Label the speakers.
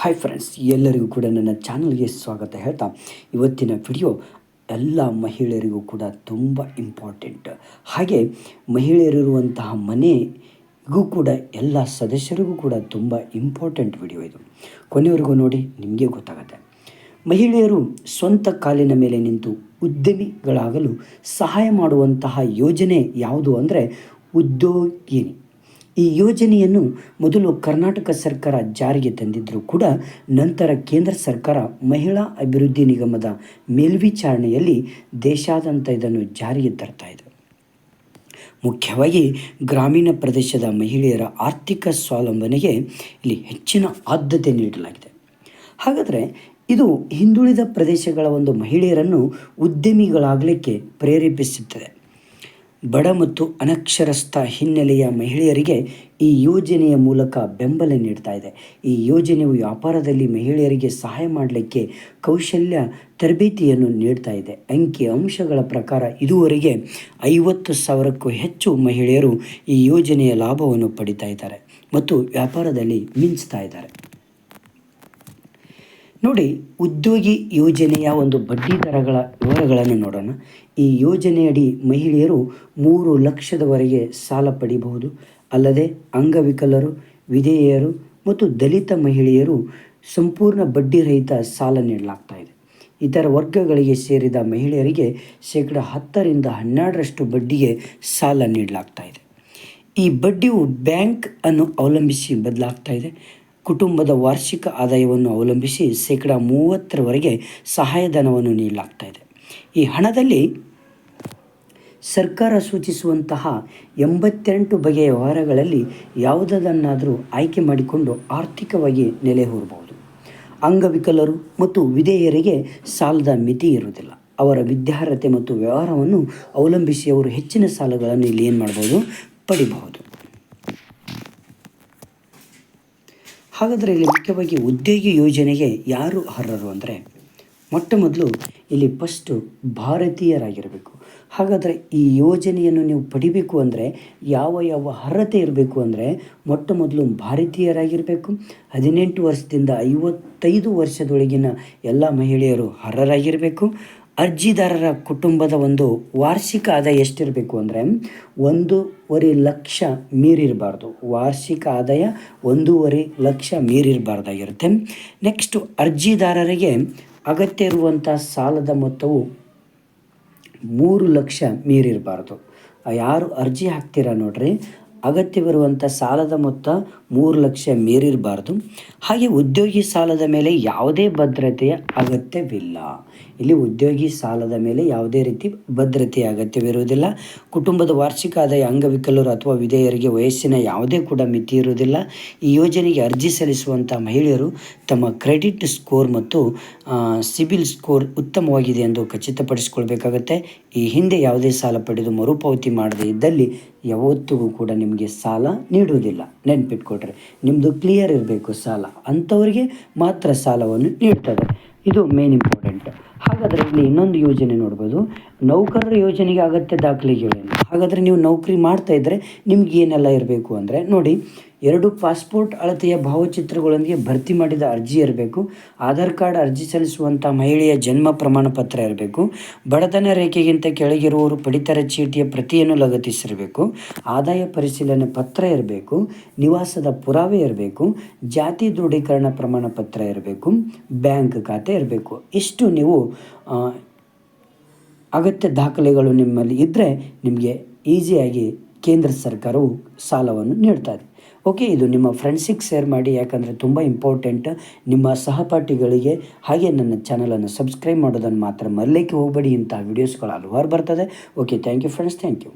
Speaker 1: Hi friends ಎಲ್ಲರಿಗೂ ಕೂಡ ನನ್ನ ಚಾನಲ್ಗೆ ಸ್ವಾಗತ ಹೇಳ್ತಾ, ಇವತ್ತಿನ ವಿಡಿಯೋ ಎಲ್ಲ ಮಹಿಳೆಯರಿಗೂ ಕೂಡ ತುಂಬ ಇಂಪಾರ್ಟೆಂಟ್ ಹಾಗೆ ಮಹಿಳೆಯರಿರುವಂತಹ ಮನೆಗೂ ಕೂಡ ಎಲ್ಲ ಸದಸ್ಯರಿಗೂ ಕೂಡ ತುಂಬ ಇಂಪಾರ್ಟೆಂಟ್ ವಿಡಿಯೋ ಇದು. ಕೊನೆಯವರೆಗೂ ನೋಡಿ, ನಿಮಗೆ ಗೊತ್ತಾಗುತ್ತೆ. ಮಹಿಳೆಯರು ಸ್ವಂತ ಕಾಲಿನ ಮೇಲೆ ನಿಂತು ಉದ್ಯಮಿಗಳಾಗಲು ಸಹಾಯ ಮಾಡುವಂತಹ ಯೋಜನೆ ಯಾವುದು ಅಂದರೆ ಉದ್ಯೋಗಿನಿ. ಈ ಯೋಜನೆಯನ್ನು ಮೊದಲು ಕರ್ನಾಟಕ ಸರ್ಕಾರ ಜಾರಿಗೆ ತಂದಿದ್ದರೂ ಕೂಡ ನಂತರ ಕೇಂದ್ರ ಸರ್ಕಾರ ಮಹಿಳಾ ಅಭಿವೃದ್ಧಿ ನಿಗಮದ ಮೇಲ್ವಿಚಾರಣೆಯಲ್ಲಿ ದೇಶಾದ್ಯಂತ ಇದನ್ನು ಜಾರಿಗೆ ತರ್ತಾ ಇದೆ. ಮುಖ್ಯವಾಗಿ ಗ್ರಾಮೀಣ ಪ್ರದೇಶದ ಮಹಿಳೆಯರ ಆರ್ಥಿಕ ಸ್ವಾವಲಂಬನೆಗೆ ಇಲ್ಲಿ ಹೆಚ್ಚಿನ ಆದ್ಯತೆ ನೀಡಲಾಗಿದೆ. ಹಾಗಾದರೆ ಇದು ಹಿಂದುಳಿದ ಪ್ರದೇಶಗಳ ಒಂದು ಮಹಿಳೆಯರನ್ನು ಉದ್ಯಮಿಗಳಾಗಲಿಕ್ಕೆ ಪ್ರೇರೇಪಿಸುತ್ತದೆ. ಬಡ ಮತ್ತು ಅನಕ್ಷರಸ್ಥ ಹಿನ್ನೆಲೆಯ ಮಹಿಳೆಯರಿಗೆ ಈ ಯೋಜನೆಯ ಮೂಲಕ ಬೆಂಬಲ ನೀಡ್ತಾ ಇದೆ. ಈ ಯೋಜನೆಯು ವ್ಯಾಪಾರದಲ್ಲಿ ಮಹಿಳೆಯರಿಗೆ ಸಹಾಯ ಮಾಡಲಿಕ್ಕೆ ಕೌಶಲ್ಯ ತರಬೇತಿಯನ್ನು ನೀಡ್ತಾ ಇದೆ. ಅಂಕಿ ಅಂಶಗಳ ಪ್ರಕಾರ ಇದುವರೆಗೆ ಐವತ್ತು ಸಾವಿರಕ್ಕೂ ಹೆಚ್ಚು ಮಹಿಳೆಯರು ಈ ಯೋಜನೆಯ ಲಾಭವನ್ನು ಪಡಿತಾ ಇದ್ದಾರೆ ಮತ್ತು ವ್ಯಾಪಾರದಲ್ಲಿ ಮಿಂಚ್ತಾ ಇದ್ದಾರೆ. ನೋಡಿ, ಉದ್ಯೋಗಿ ಯೋಜನೆಯ ಒಂದು ಬಡ್ಡಿ ದರಗಳ ವಿವರಗಳನ್ನು ನೋಡೋಣ. ಈ ಯೋಜನೆಯಡಿ ಮಹಿಳೆಯರು ಮೂರು ಲಕ್ಷದವರೆಗೆ ಸಾಲ ಪಡಿಬಹುದು. ಅಲ್ಲದೆ ಅಂಗವಿಕಲರು, ವಿಧೇಯರು ಮತ್ತು ದಲಿತ ಮಹಿಳೆಯರು ಸಂಪೂರ್ಣ ಬಡ್ಡಿ ರಹಿತ ಸಾಲ ನೀಡಲಾಗ್ತಾ ಇದೆ. ಇತರ ವರ್ಗಗಳಿಗೆ ಸೇರಿದ ಮಹಿಳೆಯರಿಗೆ ಶೇಕಡ ಹತ್ತರಿಂದ ಹನ್ನೆರಡರಷ್ಟು ಬಡ್ಡಿಗೆ ಸಾಲ ನೀಡಲಾಗ್ತಾ ಇದೆ. ಈ ಬಡ್ಡಿಯು ಬ್ಯಾಂಕ್ ಅನ್ನು ಅವಲಂಬಿಸಿ ಬದಲಾಗ್ತಾ ಇದೆ. ಕುಟುಂಬದ ವಾರ್ಷಿಕ ಆದಾಯವನ್ನು ಅವಲಂಬಿಸಿ ಶೇಕಡ ಮೂವತ್ತರವರೆಗೆ ಸಹಾಯಧನವನ್ನು ನೀಡಲಾಗ್ತಾ ಇದೆ. ಈ ಹಣದಲ್ಲಿ ಸರ್ಕಾರ ಸೂಚಿಸುವಂತಹ ಎಂಬತ್ತೆಂಟು ಬಗೆಯ ವ್ಯವಹಾರಗಳಲ್ಲಿ ಯಾವುದನ್ನಾದರೂ ಆಯ್ಕೆ ಮಾಡಿಕೊಂಡು ಆರ್ಥಿಕವಾಗಿ ನೆಲೆ ಹೂರಬಹುದು. ಅಂಗವಿಕಲರು ಮತ್ತು ವಿಧೇಯರಿಗೆ ಸಾಲದ ಮಿತಿ ಇರುವುದಿಲ್ಲ. ಅವರ ವಿದ್ಯಾರ್ಹತೆ ಮತ್ತು ವ್ಯವಹಾರವನ್ನು ಅವಲಂಬಿಸಿ ಅವರು ಹೆಚ್ಚಿನ ಸಾಲಗಳನ್ನು ಇಲ್ಲಿ ಏನು ಮಾಡ್ಬೋದು ಪಡಿಬಹುದು. ಹಾಗಾದರೆ ಇಲ್ಲಿ ಮುಖ್ಯವಾಗಿ ಉದ್ಯೋಗಿ ಯೋಜನೆಗೆ ಯಾರು ಅರ್ಹರು ಅಂದರೆ ಮೊಟ್ಟ ಮೊದಲು ಇಲ್ಲಿ ಫಸ್ಟು ಭಾರತೀಯರಾಗಿರಬೇಕು. ಹಾಗಾದರೆ ಈ ಯೋಜನೆಯನ್ನು ನೀವು ಪಡಿಬೇಕು ಅಂದರೆ ಯಾವ ಯಾವ ಅರ್ಹತೆ ಇರಬೇಕು ಅಂದರೆ ಮೊಟ್ಟ ಮೊದಲು ಭಾರತೀಯರಾಗಿರಬೇಕು. ಹದಿನೆಂಟು ವರ್ಷದಿಂದ ಐವತ್ತೈದು ವರ್ಷದೊಳಗಿನ ಎಲ್ಲ ಮಹಿಳೆಯರು ಅರ್ಹರಾಗಿರಬೇಕು. ಅರ್ಜಿದಾರರ ಕುಟುಂಬದ ಒಂದು ವಾರ್ಷಿಕ ಆದಾಯ ಎಷ್ಟಿರಬೇಕು ಅಂದರೆ ಒಂದೂವರೆ ಲಕ್ಷ ಮೀರಿರಬಾರ್ದು. ವಾರ್ಷಿಕ ಆದಾಯ ಒಂದೂವರೆ ಲಕ್ಷ ಮೀರಿರಬಾರ್ದಾಗಿರುತ್ತೆ. ನೆಕ್ಸ್ಟು ಅರ್ಜಿದಾರರಿಗೆ ಅಗತ್ಯ ಇರುವಂಥ ಸಾಲದ ಮೊತ್ತವು ಮೂರು ಲಕ್ಷ ಮೀರಿರಬಾರ್ದು. ಯಾರು ಅರ್ಜಿ ಹಾಕ್ತೀರಾ ನೋಡ್ರಿ? ಅಗತ್ಯವಿರುವಂಥ ಸಾಲದ ಮೊತ್ತ ಮೂರು ಲಕ್ಷ ಮೀರಿರಬಾರ್ದು. ಹಾಗೆ ಉದ್ಯೋಗಿ ಸಾಲದ ಮೇಲೆ ಯಾವುದೇ ಭದ್ರತೆಯ ಅಗತ್ಯವಿಲ್ಲ. ಇಲ್ಲಿ ಉದ್ಯೋಗಿ ಸಾಲದ ಮೇಲೆ ಯಾವುದೇ ರೀತಿ ಭದ್ರತೆಯ ಅಗತ್ಯವಿರುವುದಿಲ್ಲ. ಕುಟುಂಬದ ವಾರ್ಷಿಕ ಆದಾಯ ಅಂಗವಿಕಲರು ಅಥವಾ ವಿಧೇಯರಿಗೆ ವಯಸ್ಸಿನ ಯಾವುದೇ ಕೂಡ ಮಿತಿ ಇರುವುದಿಲ್ಲ. ಈ ಯೋಜನೆಗೆ ಅರ್ಜಿ ಸಲ್ಲಿಸುವಂಥ ಮಹಿಳೆಯರು ತಮ್ಮ ಕ್ರೆಡಿಟ್ ಸ್ಕೋರ್ ಮತ್ತು ಸಿಬಿಲ್ ಸ್ಕೋರ್ ಉತ್ತಮವಾಗಿದೆ ಎಂದು ಖಚಿತಪಡಿಸಿಕೊಳ್ಬೇಕಾಗತ್ತೆ. ಈ ಹಿಂದೆ ಯಾವುದೇ ಸಾಲ ಪಡೆದು ಮರುಪಾವತಿ ಮಾಡದೇ ಇದ್ದಲ್ಲಿ ಯಾವತ್ತಿಗೂ ಕೂಡ ನಿಮಗೆ ಸಾಲ ನೀಡುವುದಿಲ್ಲ. ನೆನ್ಪಿಟ್ಕೊಟ್ರೆ. ನಿಮ್ಮದು ಕ್ಲಿಯರ್ ಇರಬೇಕು ಸಾಲ. ಅಂಥವರಿಗೆ ಮಾತ್ರ ಸಾಲವನ್ನು ನೀಡ್ತದೆ. ಇದು ಮೇನ್ ಇಂಪಾರ್ಟೆಂಟ್ ಹಾಗಾದರೆ ಇಲ್ಲಿ ಇನ್ನೊಂದು ಯೋಜನೆ ನೋಡ್ಬೋದು. ನೌಕರರ ಯೋಜನೆಗೆ ಅಗತ್ಯ ದಾಖಲೆಗಳೇನು? ಹಾಗಾದರೆ ನೀವು ನೌಕರಿ ಮಾಡ್ತಾ ಇದ್ದರೆ ನಿಮ್ಗೆ ಏನೆಲ್ಲ ಇರಬೇಕು ಅಂದರೆ ನೋಡಿ ಎರಡು ಪಾಸ್ಪೋರ್ಟ್ ಅಳತೆಯ ಭಾವಚಿತ್ರಗಳೊಂದಿಗೆ ಭರ್ತಿ ಮಾಡಿದ ಅರ್ಜಿ ಇರಬೇಕು. ಆಧಾರ್ ಕಾರ್ಡ್ ಅರ್ಜಿ ಸಲ್ಲಿಸುವಂಥ ಮಹಿಳೆಯ ಜನ್ಮ ಪ್ರಮಾಣ ಪತ್ರ ಇರಬೇಕು. ಬಡತನ ರೇಖೆಗಿಂತ ಕೆಳಗಿರುವವರು ಪಡಿತರ ಚೀಟಿಯ ಪ್ರತಿಯನ್ನು ಲಗತ್ತಿಸಿರಬೇಕು. ಆದಾಯ ಪರಿಶೀಲನೆ ಪತ್ರ ಇರಬೇಕು. ನಿವಾಸದ ಪುರಾವೆ ಇರಬೇಕು. ಜಾತಿ ದೃಢೀಕರಣ ಪ್ರಮಾಣ ಪತ್ರ ಇರಬೇಕು. ಬ್ಯಾಂಕ್ ಖಾತೆ ಇರಬೇಕು. ಇಷ್ಟು ನೀವು ಅಗತ್ಯ ದಾಖಲೆಗಳು ನಿಮ್ಮಲ್ಲಿ ಇದ್ದರೆ ನಿಮಗೆ ಈಸಿಯಾಗಿ ಕೇಂದ್ರ ಸರ್ಕಾರವು ಸಾಲವನ್ನು ನೀಡ್ತಾ ಇದೆ. ಓಕೆ, ಇದು ನಿಮ್ಮ ಫ್ರೆಂಡ್ಸಿಗೆ ಶೇರ್ ಮಾಡಿ, ಯಾಕಂದರೆ ತುಂಬ ಇಂಪಾರ್ಟೆಂಟ್ ನಿಮ್ಮ ಸಹಪಾಠಿಗಳಿಗೆ ಹಾಗೆ ನನ್ನ ಚಾನಲನ್ನು ಸಬ್ಸ್ಕ್ರೈಬ್ ಮಾಡೋದನ್ನು ಮಾತ್ರ ಮರಲಿಕ್ಕೆ ಹೋಗಬೇಡಿ ಇಂಥ ವೀಡಿಯೋಸ್ಗಳು ಹಲವಾರು ಬರ್ತದೆ. Okay thank you friends thank you